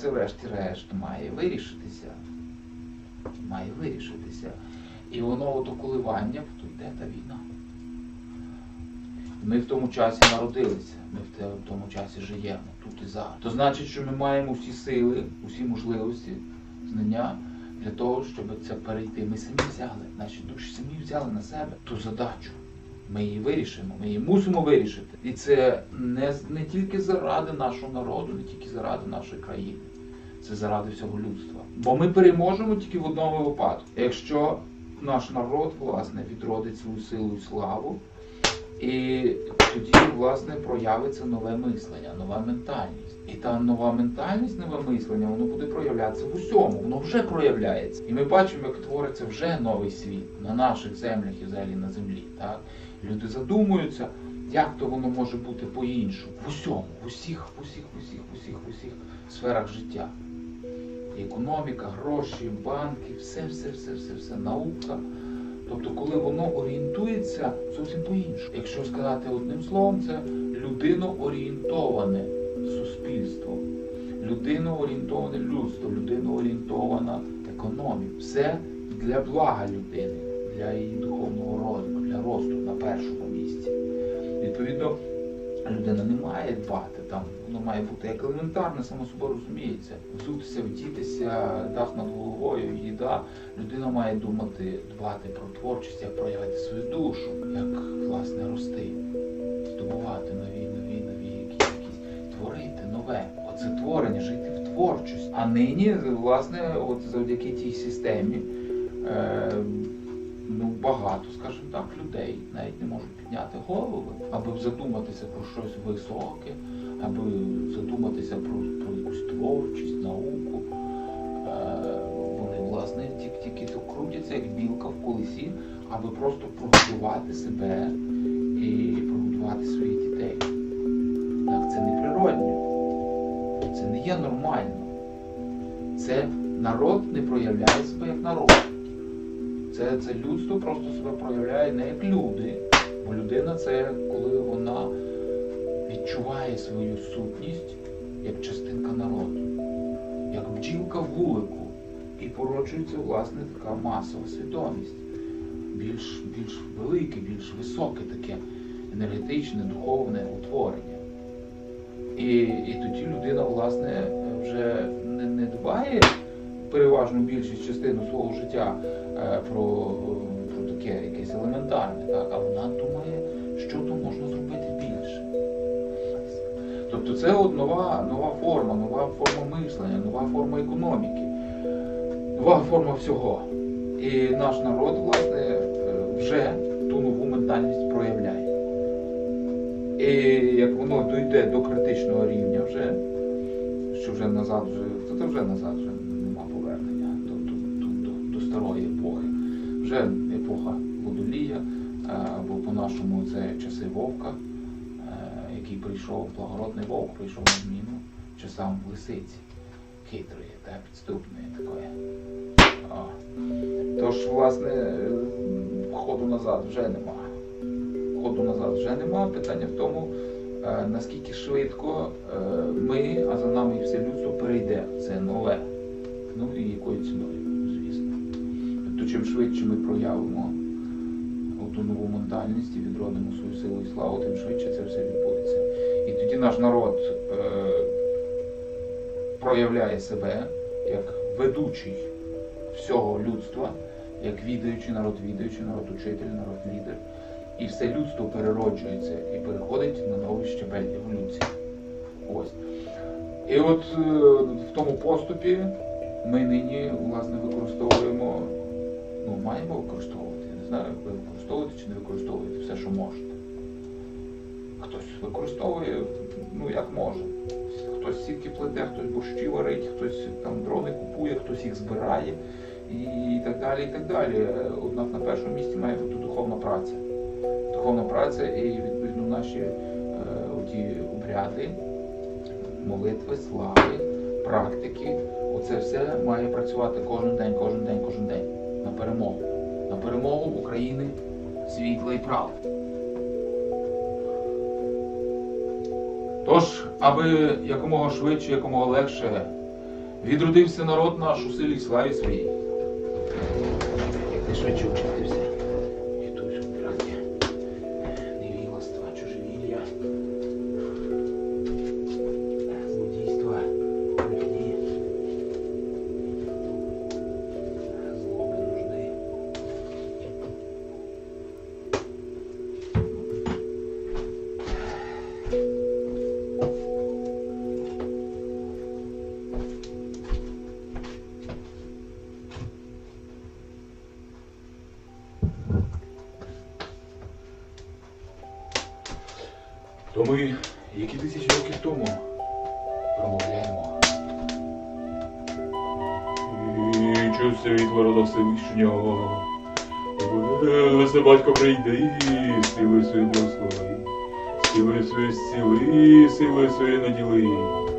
ситуація, врешті-решт, має вирішитися. Має вирішитися. І воно ото коливання, то йде та війна. Ми в тому часі народилися, ми в тому часі живемо, тут і зараз. То значить, що ми маємо всі сили, усі можливості, знання для того, щоб це перейти. Ми самі взяли, наші душі самі взяли на себе ту задачу. Ми її вирішимо, ми її мусимо вирішити. І це не, не тільки заради нашого народу, не тільки заради нашої країни. Це заради всього людства. Бо ми переможемо тільки в одному випадку. Якщо наш народ, власне, відродить свою силу і славу, і тоді, власне, проявиться нове мислення, нова ментальність. І та нова ментальність, нове мислення, воно буде проявлятися в усьому, воно вже проявляється. І ми бачимо, як твориться вже новий світ на наших землях і взагалі на землі. Так? Люди задумуються, як то воно може бути по-іншому. В усьому, в усіх, в усіх, в усіх, в усіх, в усіх сферах життя. Економіка, гроші, банки, все, все, все, все, все, наука. Тобто, коли воно орієнтується зовсім по-іншому. Якщо сказати одним словом, це людиноорієнтоване суспільство, людиноорієнтоване людство, людиноорієнтована економіка. Все для блага людини, для її духовного розвитку, для росту на першому місці. Відповідно, людина не має дбати там, воно має бути як елементарне, само собою розуміється. Взутися, вдітися, дах над головою, їда. Людина має думати, дбати про творчість, як проявити свою душу, як власне рости, здобувати нові, нові, нові якісь, якісь творити нове. Оце творення, жити в творчості. А нині, власне, от завдяки тій системі. Е, ну, багато, скажімо так, людей навіть не можуть підняти голови, аби задуматися про щось високе, аби задуматися про, про якусь творчість, науку. Е, вони, власне, тільки, то крутяться, як білка в колесі, аби просто прогодувати себе і прогодувати своїх дітей. Так, це не природньо, це не є нормально. Це народ не проявляє себе як народ. Це, це людство просто себе проявляє не як люди, бо людина це коли вона відчуває свою сутність як частинка народу, як бджілка в вулику. І породжується власне така масова свідомість. Більш, більш велике, більш високе таке енергетичне, духовне утворення. І, і тоді людина, власне, вже не, не дбає переважну більшість частину свого життя е, про, про таке якесь елементарне, так? а вона думає, що то можна зробити більше. Тобто це от нова, нова форма, нова форма мислення, нова форма економіки, нова форма всього. І наш народ, власне, е, вже ту нову ментальність проявляє. І як воно дойде до критичного рівня вже, що вже назад вже, це вже назад вже старої епохи. Вже епоха водолія, е, або по-нашому це часи вовка, е, який прийшов, благородний вовк прийшов на зміну часам лисиці, хитрої та підступної такої. Тож, власне, е, ходу назад вже нема. Ходу назад вже нема. Питання в тому, е, наскільки швидко е, ми, а за нами і все людство перейде це нове. Ну і якою ціною. Тобто, чим швидше ми проявимо ту нову ментальність і відродимо свою силу і славу, тим швидше це все відбудеться. І тоді наш народ е, проявляє себе як ведучий всього людства, як відаючий народ, відаючий народ, учитель, народ, лідер. І все людство перероджується і переходить на новий щебель еволюції. Ось. І от е, в тому поступі ми нині власне використовуємо, ну, маємо використовувати, я не знаю, ви використовуєте чи не використовуєте все, що можете. Хтось використовує, ну як може. Хтось сітки плете, хтось борщі варить, хтось там дрони купує, хтось їх збирає і так далі. і так далі. Однак на першому місці має бути духовна праця. Духовна праця і відповідно наші е, оті обряди, молитви, слави, практики. Оце все має працювати кожен день, кожен день, кожен день на перемогу. На перемогу України світла і правди. Тож, аби якомога швидше, якомога легше Відродився народ наш у силі славі своїй. Ти швидше очистився, То ми, які тисячі років тому, промовляємо. І чув світло рода Всевишнього. Власне батько прийди, сили свою благослови, сили свою зціли, сили свою наділи.